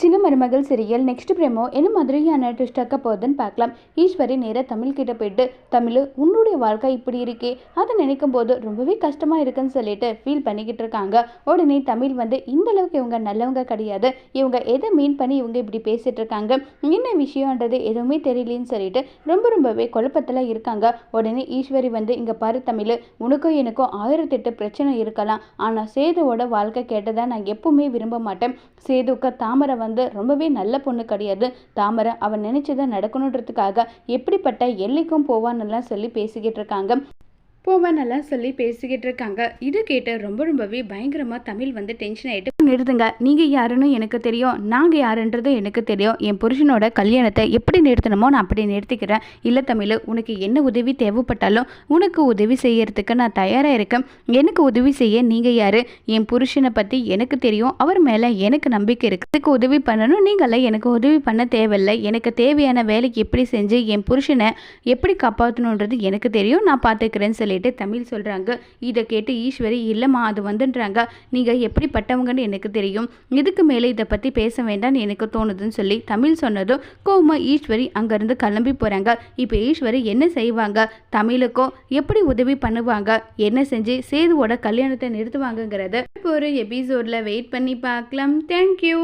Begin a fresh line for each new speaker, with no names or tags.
சின்ன மருமகள் serial next பிரேமோ என்ன மாதிரியான ட்விஸ்ட் ஆக்க போகுதுன்னு பார்க்கலாம். ஈஸ்வரி நேராக தமிழ் கிட்ட போயிட்டு தமிழ் உன்னுடைய வாழ்க்கை இப்படி இருக்கே. அதை நினைக்கும் போது ரொம்பவே கஷ்டமா இருக்குன்னு சொல்லிட்டு ஃபீல் பண்ணிக்கிட்டு இருக்காங்க. உடனே தமிழ் வந்து இந்த அளவுக்கு இவங்க நல்லவங்க கிடையாது. இவங்க எதை மீன் பண்ணி இவங்க இப்படி பேசிட்டு இருக்காங்க? என்ன விஷயம்ன்றது எதுவுமே தெரியலன்னு சொல்லிட்டு ரொம்ப ரொம்பவே குழப்பத்தில் இருக்காங்க. உடனே ஈஸ்வரி வந்து இங்கே பாரு தமிழ் உனக்கும் எனக்கும் ஆயிரத்தெட்டு பிரச்சனை இருக்கலாம். ஆனால் சேதுவோட வாழ்க்கை கேட்டதான் நான் எப்பவுமே விரும்ப மாட்டேன். சேதுக்கு தாமரை வந்து ரொம்பவே நல்ல பொண்ணு கிடையாது. தாமரை அவன் நினைச்சதை நடக்கணுன்றதுக்காக எப்படிப்பட்ட எல்லைக்கும் போவான்னுலாம் சொல்லி பேசிக்கிட்டு இருக்காங்க. போவானெல்லாம் சொல்லி பேசிக்கிட்டு இருக்காங்க. இது கேட்டு ரொம்ப ரொம்பவே பயங்கரமாக தமிழ் வந்து டென்ஷன் ஆகிட்டு நிறுத்துங்க நீங்கள் யாருன்னு எனக்கு தெரியும். நாங்கள் யாருன்றது எனக்கு தெரியும். என் புருஷனோட கல்யாணத்தை எப்படி நிறுத்தணுமோ நான் அப்படி நிறுத்திக்கிறேன். இல்லை தமிழ் உனக்கு என்ன உதவி தேவைப்பட்டாலும் உனக்கு உதவி செய்யறதுக்கு நான் தயாராக இருக்கேன். எனக்கு உதவி செய்ய நீங்கள் யார்? என் புருஷனை பற்றி எனக்கு தெரியும். அவர் மேலே எனக்கு நம்பிக்கை இருக்குது இதுக்கு உதவி பண்ணணும். நீங்களே எனக்கு உதவி பண்ண தேவையில்லை. எனக்கு தேவையான வேலைக்கு எப்படி செஞ்சு என் புருஷனை எப்படி காப்பாற்றணுன்றது எனக்கு தெரியும். நான் பார்த்துக்கிறேன்னு சொல்லிட்டு தமிழ் சொல்கிறாங்க இதை கேட்டு ஈஸ்வரி இல்லைம்மா அது வந்துன்றாங்க. நீங்கள் எப்படிப்பட்டவங்கன்னு எனக்கு தெரியும். இதுக்கு மேலே இதை பற்றி பேச வேண்டாம்னு எனக்கு தோணுதுன்னு சொல்லி தமிழ் சொன்னதும் கோமா ஈஸ்வரி அங்கேருந்து கிளம்பி போகிறாங்க இப்போ ஈஸ்வரி என்ன செய்வாங்க? தமிழுக்கும் எப்படி உதவி பண்ணுவாங்க? என்ன செஞ்சு சேதுவோட கல்யாணத்தை நிறுத்துவாங்கங்கிறத இப்போ ஒரு எபிசோடில் வெயிட் பண்ணி பார்க்கலாம். தேங்க்யூ